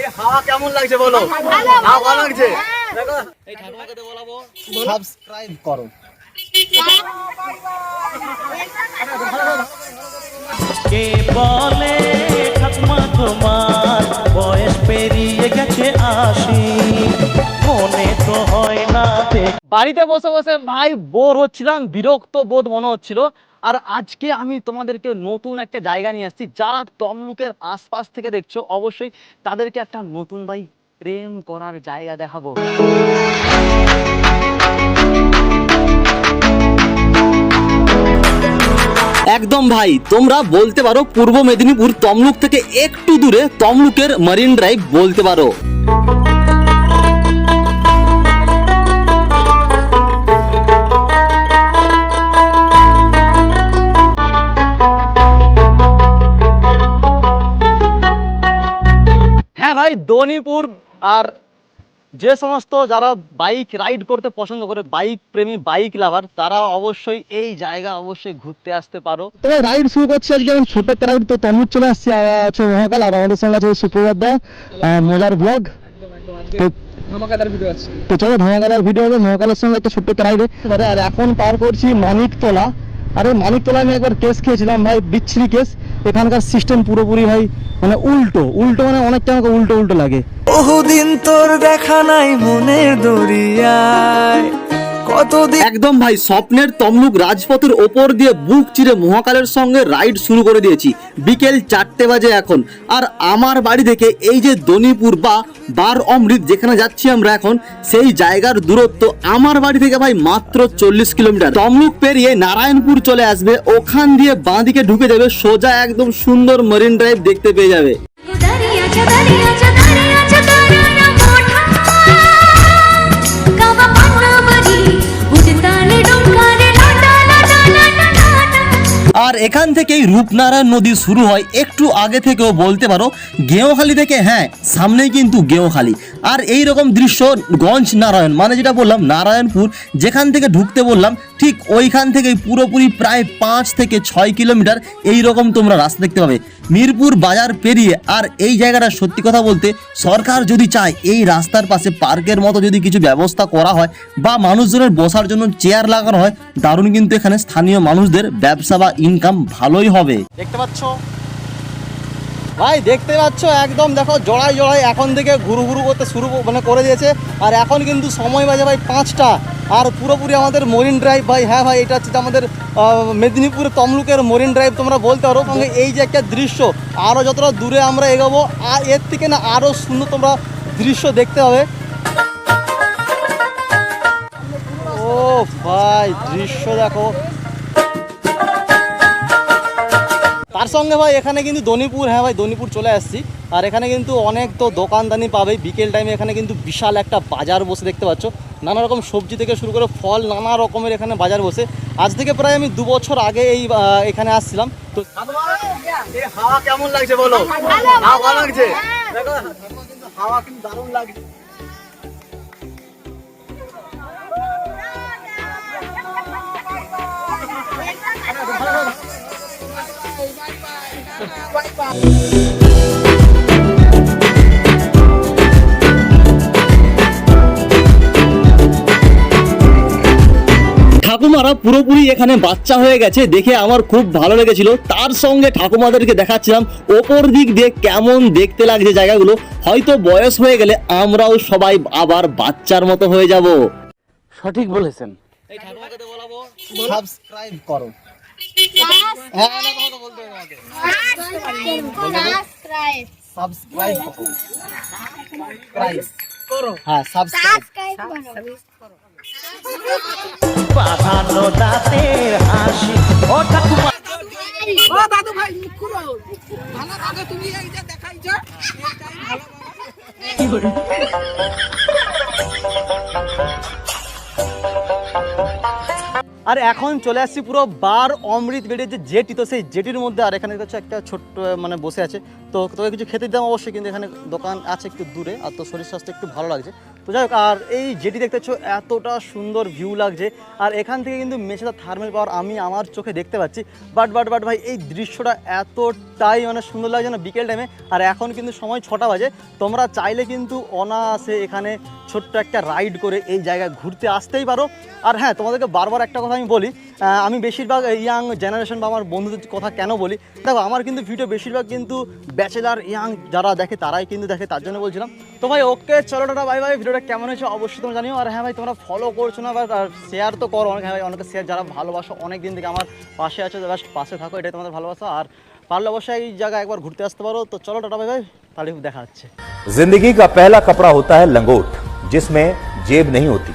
এই হাওয়া কেমন লাগছে বলো? ভালো লাগছে? দেখো। এই ঠাকুমাকে বলাবো। সাবস্ক্রাইব করো। কে বলে ঠাকুমা তোমার? বয়স পেরিয়ে গেছে আশি। মনে তো হয় না বাড়িতে বসে বসে ভাই বোর হচ্ছিলাম বিরক্ত বোধ মনে হচ্ছিল। আর আজকে আমি তোমাদেরকে নতুন একটা জায়গা নিয়ে আসছি, যারা তমলুকের আশপাশ থেকে দেখছ, অবশ্যই তাদেরকে একটা নতুন ভাই প্রেম করার জায়গা দেখাবো। একদম ভাই, তোমরা বলতে পারো পূর্ব মেদিনীপুর তমলুক থেকে একটু দূরে তমলুকের মারিন ড্রাইভ বলতে পারো। ভাই দনিপুর আর যে সমস্ত যারা বাইক রাইড করতে পছন্দ করে বাইক প্রেমী বাইক লাভার তারা অবশ্যই এই জায়গা অবশ্যই ঘুরতে আসতে পারো। তবে রাইড শুরু করছি আজকে আমি ছোট একটা রাইড তো তমুজ চলে আসছি আছে মহাকাল আর আমাদের সঙ্গে আছে সুপ্রভাত দা মজার ব্লগ তো চলো ধামাকাদার ভিডিও হবে মহাকালের সঙ্গে একটা ছোট্ট একটা রাইড আর এখন পার করছি মানিকতলা। আরে মানিকতলা আমি একবার কেস খেয়েছিলাম ভাই, বিচ্ছিরি কেস এখানকার সিস্টেম পুরোপুরি ভাই মানে উল্টো। উল্টো মানে অনেকটা আমাকে উল্টো উল্টো লাগে। বহুদিন তোর দেখা নাই মনে দরিয়ায়। কতদিন? একদম ভাই স্বপ্নের তমলুক রাজপথের ওপর দিয়ে বুক চিরে মহাকালের সঙ্গে রাইড শুরু করে দিয়েছি। বিকেল চারটে বাজে এখন। আর আমার বাড়ি থেকে এই যে দনিপুর বা বার অমৃত যেখানে যাচ্ছি আমরা এখন সেই জায়গার দূরত্ব আমার বাড়ি থেকে ভাই মাত্র চল্লিশ কিলোমিটার। তমলুক পেরিয়ে নারায়ণপুর চলে আসবে। ওখান দিয়ে বাঁদিকে ঢুকে যাবে সোজা একদম সুন্দর মরিন ড্রাইভ দেখতে পেয়ে যাবে। আর এখান থেকেই রূপনারায়ণ নদী শুরু হয়। একটু আগে থেকেও বলতে পারো, গেঁওখালি থেকে হ্যাঁ সামনেই কিন্তু গেঁওখালি। আর এই রকম দৃশ্য গঞ্জ নারায়ণ মানে যেটা বললাম, নারায়ণপুর, যেখান থেকে ঢুকতে বললাম, ঠিক ওইখান থেকেই পুরোপুরি প্রায় পাঁচ থেকে ছয় কিলোমিটার এই রকম তোমরা রাস্তা দেখতে পাবে। মিরপুর বাজার পেরিয়ে আর এই জায়গাটা সত্যি কথা বলতে সরকার যদি চায় এই রাস্তার পাশে পার্কের মতো যদি কিছু ব্যবস্থা করা হয় বা মানুষজনের বসার জন্য চেয়ার লাগানো হয়, দারুণ কিন্তু এখানে স্থানীয় মানুষদের ব্যবসা বা ইনকাম ভালোই হবে। দেখতে পাচ্ছ? ভাই, দেখতে পাচ্ছ, একদম দেখো, জড়াই জড়াই এখন থেকে ঘুরু ঘুরু করতে শুরু মানে করে দিয়েছে। আর এখন কিন্তু সময় বাজে ভাই পাঁচটা। আর পুরোপুরি আমাদের মরিন ড্রাইভ, ভাই হ্যাঁ ভাই, এটা হচ্ছে আমাদের মেদিনীপুরের তমলুকের মরিন ড্রাইভ, তোমরা বলতে পারো। সঙ্গে এই যে একটা দৃশ্য আরও যতটা দূরে আমরা এগোবো আর এর থেকে না আরও সুন্দর তোমরা দৃশ্য দেখতে হবে ও ভাই, দৃশ্য দেখো। তার সঙ্গে ভাই এখানে কিন্তু দনিপুর হ্যাঁ ভাই দনিপুর চলে আসছি। আর এখানে কিন্তু অনেক তো দোকানদানি পাবে। বিকেল টাইমে এখানে কিন্তু বিশাল একটা বাজার বসে দেখতে পাচ্ছ। নানা রকম সবজি থেকে শুরু করে ফল নানা রকমের এখানে বাজার বসে। আজ থেকে প্রায় আমি দু বছর আগে এই এখানে আসছিলাম। তো হাওয়া কেমন লাগছে বলো? হাওয়া লাগছে? হাওয়া কিন্তু দারুণ লাগছে। ঠাকুমারা পুরোপুরি এখানে বাচ্চা হয়ে গেছে দেখে আমার খুব ভালো লেগেছিল। তার সঙ্গে ঠাকুমাদেরকে দেখাচ্ছিলাম ওপর দিক দিয়ে কেমন দেখতে লাগছে জায়গাগুলো। হয়তো বয়স হয়ে গেলে আমরাও সবাই আবার বাচ্চার মতো হয়ে যাব। সঠিক বলেছেন। এই ঠাকুমাকে তো বলাবো সাবস্ক্রাইব করো। হ্যাঁ কথা বলতে হবে আমাকে। সাবস্ক্রাইব করো। করো হ্যাঁ সাবস্ক্রাইব বাঁধানো দাঁতের হাসি ও ঠাকুমা। ও দাদু ভাই মুখ খুলো। ভালো দাদু তুমি এই যে দেখাইছো এটাই ভালো বাবা। আর এখন চলে আসছি পুরো বার অমৃত বেড়ে যে জেটি, তো সেই জেটির মধ্যে আর এখানে হচ্ছে একটা ছোট্ট মানে বসে আছে। তো তোকে কিছু খেতে দিতাম অবশ্যই, কিন্তু এখানে দোকান আছে একটু দূরে, আর তো শরীর স্বাস্থ্য একটু ভালো লাগছে। তো যাই হোক, আর এই যেটি দেখতে পাচ্ছ, এতটা সুন্দর ভিউ লাগছে। আর এখান থেকে কিন্তু মেছেদা থার্মেল পাওয়ার আমি আমার চোখে দেখতে পাচ্ছি। বাট বাট বাট ভাই, এই দৃশ্যটা এতটাই মানে সুন্দর লাগছে না বিকেল টাইমে আর এখন কিন্তু সময় ছটা বাজে। তোমরা চাইলে কিন্তু অনায়াসে এখানে ছোট্ট একটা রাইড করে এই জায়গায় ঘুরতে আসতেই পারো। আর হ্যাঁ তোমাদেরকে বারবার একটা কথা আমি বলি আমি বেশিরভাগ ইয়াং জেনারেশন বা আমার বন্ধুদের কথা কেন বলি দেখো আমার কিন্তু ভিডিও বেশিরভাগ কিন্তু ব্যাচেলার ইয়াং যারা দেখে তারাই কিন্তু দেখে তার জন্য বলছিলাম তো ভাই ওকে চলো টাটা বাই বাই ভিডিওটা কেমন হয়েছে অবশ্যই তোমরা জানিও আর হ্যাঁ ভাই তোমরা ফলো করছো না বা শেয়ার তো করো অনেক হ্যাঁ ভাই অনেকে শেয়ার যারা ভালোবাসো অনেক দিন থেকে আমার পাশে আছে জাস্ট পাশে থাকো এটাই তোমাদের ভালোবাসা আর পারলে অবশ্যই এই জায়গায় একবার ঘুরতে আসতে পারো তো চলো টাটা বাই বাই তাহলে দেখা হচ্ছে जिंदगी का पहला कपड़ा होता है लंगोट जिसमें जेब नहीं होती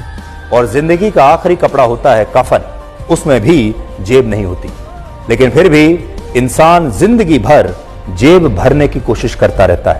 और जिंदगी का आखिरी कपड़ा होता है कफन उसमें भी जेब नहीं होती। लेकिन फिर भी इंसान ज़िंदगी भर जेब भरने की कोशिश करता रहता है।